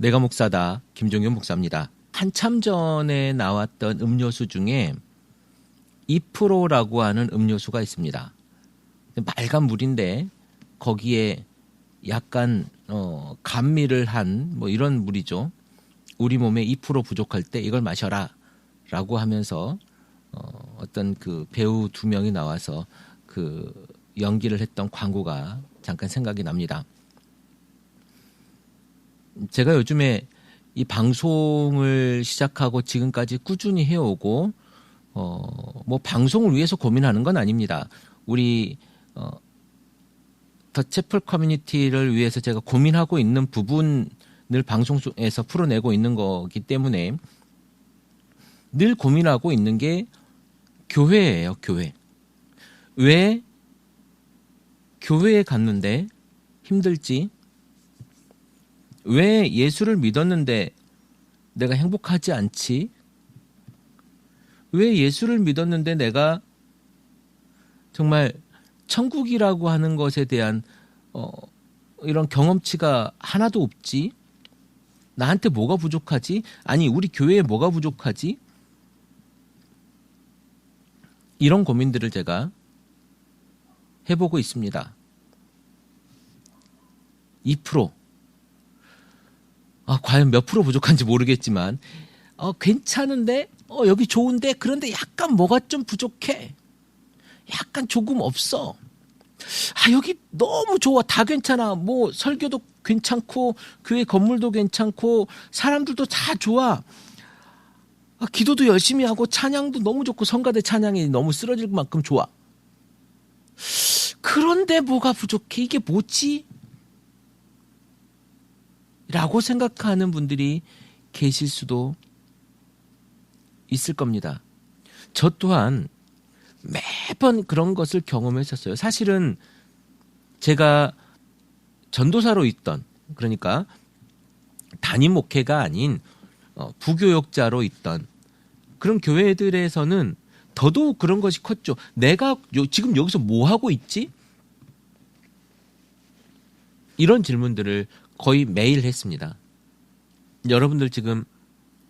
내가 목사다 김종현 목사입니다. 한참 전에 나왔던 음료수 중에 2%라고 하는 음료수가 있습니다. 맑은 물인데 거기에 약간 어, 감미를 한 뭐 이런 물이죠. 우리 몸에 2% 부족할 때 이걸 마셔라라고 하면서 어, 어떤 그 배우 두 명이 나와서 그 연기를 했던 광고가 잠깐 생각이 납니다. 제가 요즘에 이 방송을 시작하고 지금까지 꾸준히 해오고 어, 뭐 방송을 위해서 고민하는 건 아닙니다. 우리 어, 더 채플 커뮤니티를 위해서 제가 고민하고 있는 부분을 방송에서 풀어내고 있는 거기 때문에 늘 고민하고 있는 게 교회예요, 교회. 왜 교회에 갔는데 힘들지? 왜 예수를 믿었는데 내가 행복하지 않지? 왜 예수를 믿었는데 내가 정말 천국이라고 하는 것에 대한 어, 이런 경험치가 하나도 없지? 나한테 뭐가 부족하지? 아니, 우리 교회에 뭐가 부족하지? 이런 고민들을 제가 해보고 있습니다. 2%. 아, 과연 몇 프로 부족한지 모르겠지만, 어, 괜찮은데, 어, 여기 좋은데, 그런데 약간 뭐가 좀 부족해. 약간 조금 없어. 아, 여기 너무 좋아. 다 괜찮아. 뭐, 설교도 괜찮고, 교회 건물도 괜찮고, 사람들도 다 좋아. 아, 기도도 열심히 하고, 찬양도 너무 좋고, 성가대 찬양이 너무 쓰러질 만큼 좋아. 그런데 뭐가 부족해? 이게 뭐지? 라고 생각하는 분들이 계실 수도 있을 겁니다. 저 또한 매번 그런 것을 경험했었어요. 사실은 제가 전도사로 있던 그러니까 담임 목회가 아닌 어, 부교역자로 있던 그런 교회들에서는 더더욱 그런 것이 컸죠. 내가 요, 지금 여기서 뭐 하고 있지? 이런 질문들을 거의 매일 했습니다. 여러분들 지금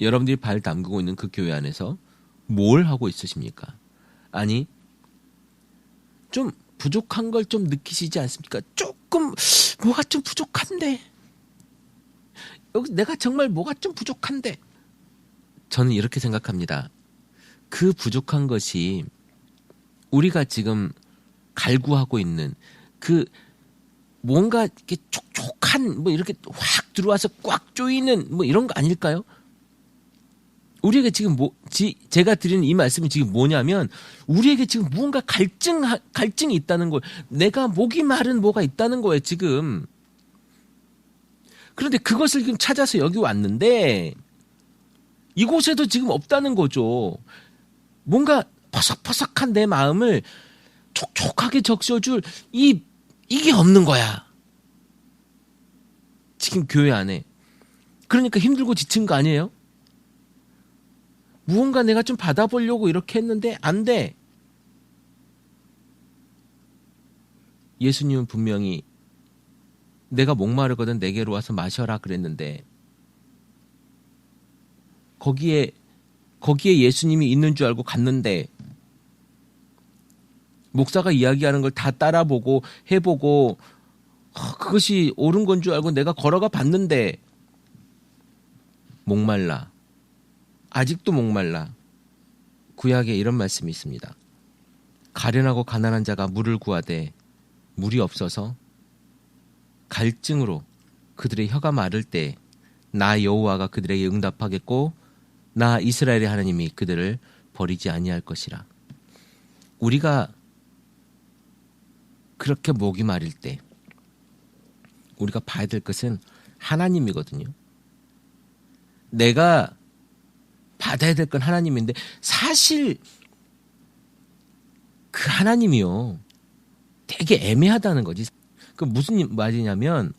여러분들이 발 담그고 있는 그 교회 안에서 뭘 하고 있으십니까? 아니, 좀 부족한 걸 좀 느끼시지 않습니까? 조금 뭐가 좀 부족한데. 여기 내가 정말 뭐가 좀 부족한데. 저는 이렇게 생각합니다. 그 부족한 것이 우리가 지금 갈구하고 있는 그 뭔가 이렇게 촉촉한 뭐 이렇게 확 들어와서 꽉 조이는 뭐 이런 거 아닐까요? 우리에게 지금 뭐 지, 제가 드리는 이 말씀이 지금 뭐냐면 우리에게 지금 무언가 갈증 갈증이 있다는 걸 내가 목이 마른 뭐가 있다는 거예요 지금 그런데 그것을 지금 찾아서 여기 왔는데 이곳에도 지금 없다는 거죠 뭔가 퍼석퍼석한 내 마음을 촉촉하게 적셔줄 이 이게 없는 거야 지금 교회 안에 그러니까 힘들고 지친 거 아니에요? 무언가 내가 좀 받아보려고 이렇게 했는데 안 돼. 예수님은 분명히 내가 목마르거든 내게로 와서 마셔라 그랬는데 거기에 거기에 예수님이 있는 줄 알고 갔는데 목사가 이야기하는 걸 다 따라보고 해보고 어, 그것이 옳은 건 줄 알고 내가 걸어가 봤는데 목말라 아직도 목말라. 구약에 이런 말씀이 있습니다. 가련하고 가난한 자가 물을 구하되 물이 없어서 갈증으로 그들의 혀가 마를 때 나 여호와가 그들에게 응답하겠고 나 이스라엘의 하나님이 그들을 버리지 아니할 것이라. 우리가 그렇게 목이 마를 때 우리가 봐야 될 것은 하나님이거든요. 내가 받아야 될 건 하나님인데 사실 그 하나님이요 되게 애매하다는 거지. 그 무슨 말이냐면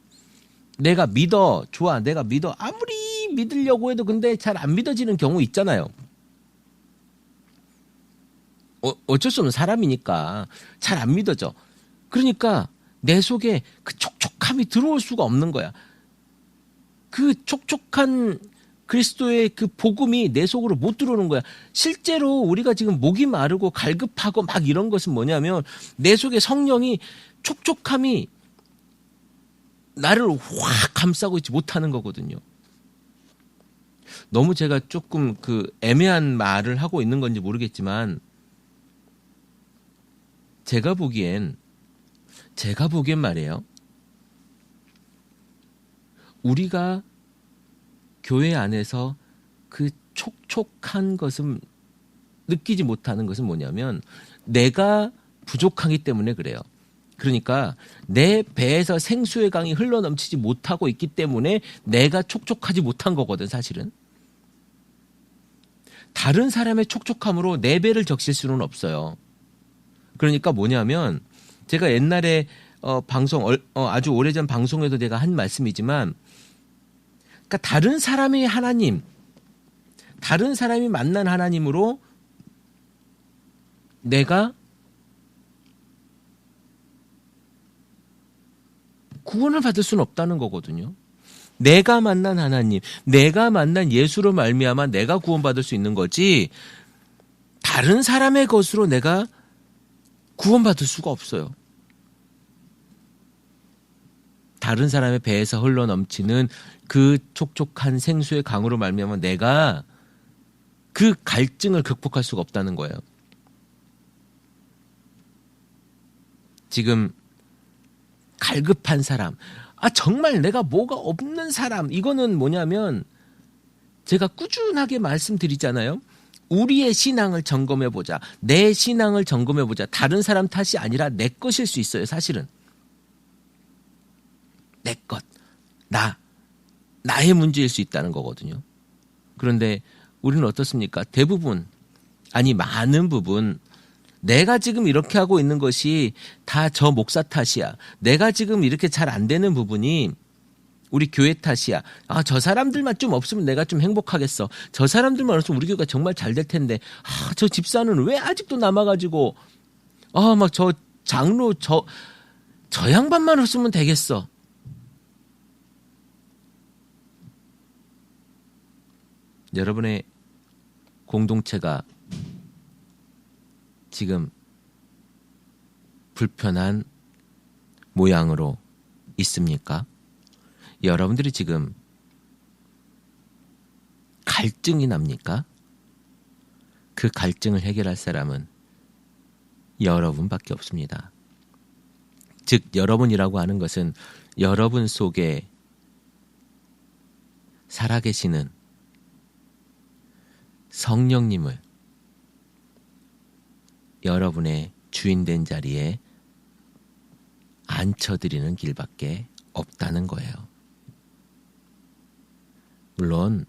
내가 믿어 좋아 내가 믿어 아무리 믿으려고 해도 근데 잘 안 믿어지는 경우 있잖아요. 어, 어쩔 수 없는 사람이니까 잘 안 믿어져. 그러니까 내 속에 그 촉촉함이 들어올 수가 없는 거야. 그 촉촉한 그리스도의 그 복음이 내 속으로 못 들어오는 거야. 실제로 우리가 지금 목이 마르고 갈급하고 막 이런 것은 뭐냐면 내 속에 성령이 촉촉함이 나를 확 감싸고 있지 못하는 거거든요. 너무 제가 조금 그 애매한 말을 하고 있는 건지 모르겠지만 제가 보기엔 제가 보기엔 말이에요. 우리가 교회 안에서 그 촉촉한 것은 느끼지 못하는 것은 뭐냐면 내가 부족하기 때문에 그래요. 그러니까 내 배에서 생수의 강이 흘러 넘치지 못하고 있기 때문에 내가 촉촉하지 못한 거거든, 사실은. 다른 사람의 촉촉함으로 내 배를 적실 수는 없어요. 그러니까 뭐냐면 제가 옛날에 어, 방송 어, 아주 오래전 방송에도 내가 한 말씀이지만 그러니까 다른 사람의 하나님 다른 사람이 만난 하나님으로 내가 구원을 받을 수는 없다는 거거든요. 내가 만난 하나님, 내가 만난 예수로 말미암아 내가 구원받을 수 있는 거지 다른 사람의 것으로 내가 구원받을 수가 없어요. 다른 사람의 배에서 흘러 넘치는 그 촉촉한 생수의 강으로 말미암아 내가 그 갈증을 극복할 수가 없다는 거예요. 지금 갈급한 사람, 아 정말 내가 뭐가 없는 사람, 이거는 뭐냐면 제가 꾸준하게 말씀드리잖아요. 우리의 신앙을 점검해 보자. 내 신앙을 점검해 보자. 다른 사람 탓이 아니라 내 것일 수 있어요, 사실은. 내 것. 나. 나의 문제일 수 있다는 거거든요. 그런데 우리는 어떻습니까? 대부분, 아니, 많은 부분, 내가 지금 이렇게 하고 있는 것이 다 저 목사 탓이야. 내가 지금 이렇게 잘 안 되는 부분이 우리 교회 탓이야. 아, 저 사람들만 좀 없으면 내가 좀 행복하겠어. 저 사람들만 없으면 우리 교회가 정말 잘 될 텐데. 아, 저 집사는 왜 아직도 남아가지고, 아, 막 저 장로, 저, 저 양반만 없으면 되겠어. 여러분의 공동체가 지금 불편한 모양으로 있습니까? 여러분들이 지금 갈증이 납니까? 그 갈증을 해결할 사람은 여러분밖에 없습니다. 즉, 여러분이라고 하는 것은 여러분 속에 살아계시는 성령님을 여러분의 주인된 자리에 앉혀드리는 길밖에 없다는 거예요. 물론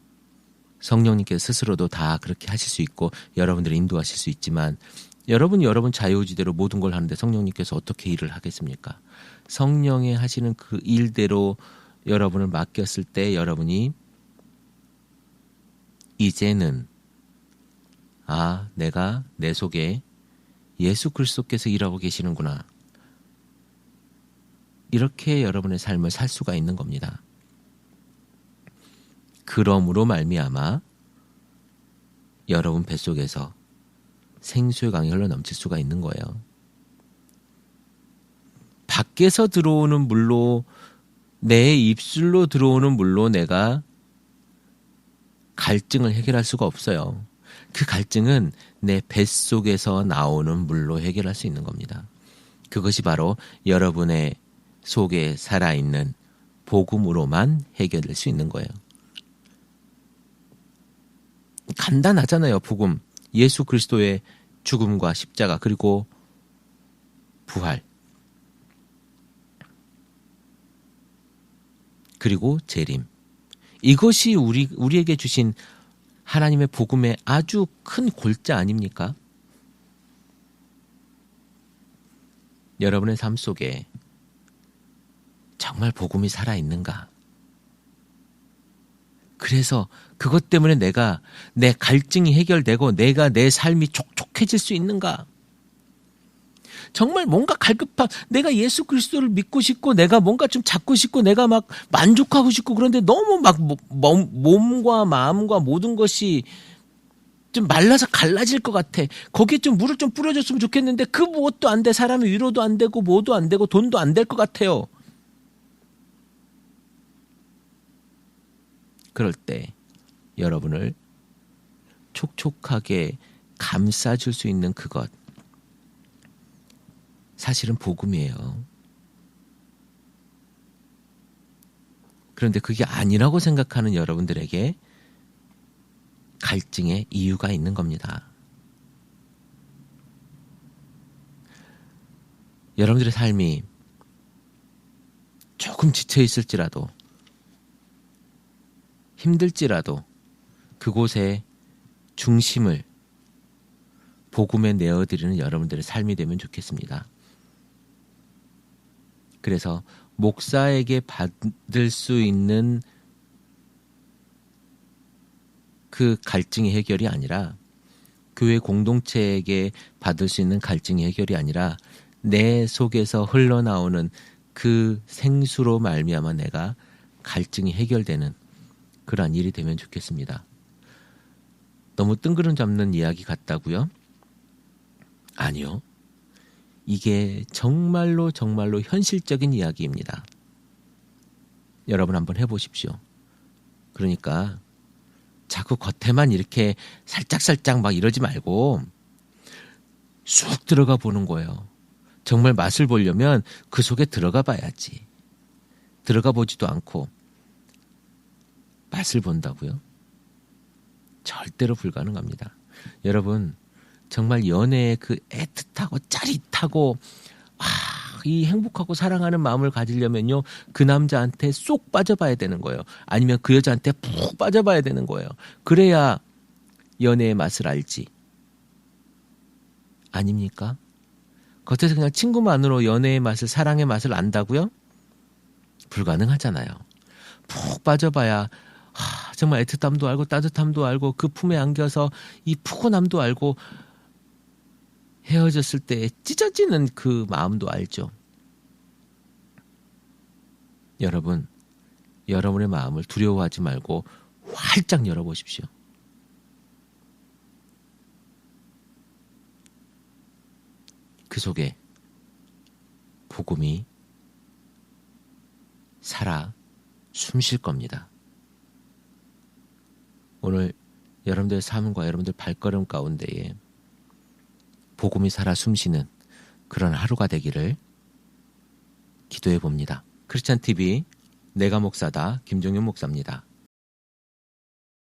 성령님께서 스스로도 다 그렇게 하실 수 있고 여러분들을 인도하실 수 있지만 여러분이 여러분 자유지대로 모든 걸 하는데 성령님께서 어떻게 일을 하겠습니까? 성령의 하시는 그 일대로 여러분을 맡겼을 때 여러분이 이제는 아, 내가 내 속에 예수 그리스도께서 일하고 계시는구나. 이렇게 여러분의 삶을 살 수가 있는 겁니다. 그러므로 말미암아 여러분 뱃속에서 생수의 강이 흘러 넘칠 수가 있는 거예요. 밖에서 들어오는 물로 내 입술로 들어오는 물로 내가 갈증을 해결할 수가 없어요. 그 갈증은 내 뱃속에서 나오는 물로 해결할 수 있는 겁니다. 그것이 바로 여러분의 속에 살아있는 복음으로만 해결될 수 있는 거예요. 간단하잖아요, 복음. 예수 그리스도의 죽음과 십자가, 그리고 부활. 그리고 재림. 이것이 우리, 우리에게 주신 하나님의 복음의 아주 큰 골자 아닙니까? 여러분의 삶 속에 정말 복음이 살아있는가? 그래서 그것 때문에 내가 내 갈증이 해결되고 내가 내 삶이 촉촉해질 수 있는가? 정말 뭔가 갈급한 내가 예수 그리스도를 믿고 싶고 내가 뭔가 좀 잡고 싶고 내가 막 만족하고 싶고 그런데 너무 막 몸과 마음과 모든 것이 좀 말라서 갈라질 것 같아. 거기에 좀 물을 좀 뿌려줬으면 좋겠는데 그 무엇도 안 돼. 사람의 위로도 안 되고 뭐도 안 되고 돈도 안 될 것 같아요. 그럴 때 여러분을 촉촉하게 감싸줄 수 있는 그것. 사실은 복음이에요. 그런데 그게 아니라고 생각하는 여러분들에게 갈증의 이유가 있는 겁니다. 여러분들의 삶이 조금 지쳐 있을지라도 힘들지라도 그곳에 중심을 복음에 내어드리는 여러분들의 삶이 되면 좋겠습니다. 그래서 목사에게 받을 수 있는 그 갈증의 해결이 아니라 교회 공동체에게 받을 수 있는 갈증의 해결이 아니라 내 속에서 흘러나오는 그 생수로 말미암아 내가 갈증이 해결되는 그러한 일이 되면 좋겠습니다. 너무 뜬구름 잡는 이야기 같다고요? 아니요. 이게 정말로 정말로 현실적인 이야기입니다. 여러분 한번 해보십시오. 그러니까 자꾸 겉에만 이렇게 살짝살짝 막 이러지 말고 쑥 들어가 보는 거예요. 정말 맛을 보려면 그 속에 들어가 봐야지. 들어가 보지도 않고 맛을 본다고요? 절대로 불가능합니다. 여러분, 정말 연애의 그 애틋하고 짜릿하고 아, 이 행복하고 사랑하는 마음을 가지려면요. 그 남자한테 쏙 빠져봐야 되는 거예요. 아니면 그 여자한테 푹 빠져봐야 되는 거예요. 그래야 연애의 맛을 알지. 아닙니까? 겉에서 그냥 친구만으로 연애의 맛을, 사랑의 맛을 안다고요? 불가능하잖아요. 푹 빠져봐야 하, 정말 애틋함도 알고 따뜻함도 알고 그 품에 안겨서 이 푸근함도 알고 헤어졌을 때 찢어지는 그 마음도 알죠. 여러분, 여러분의 마음을 두려워하지 말고 활짝 열어보십시오. 그 속에 복음이 살아 숨 쉴 겁니다. 오늘 여러분들의 삶과 여러분들 발걸음 가운데에 복음이 살아 숨쉬는 그런 하루가 되기를 기도해 봅니다. 크리스찬 TV 내가 목사다 김종윤 목사입니다.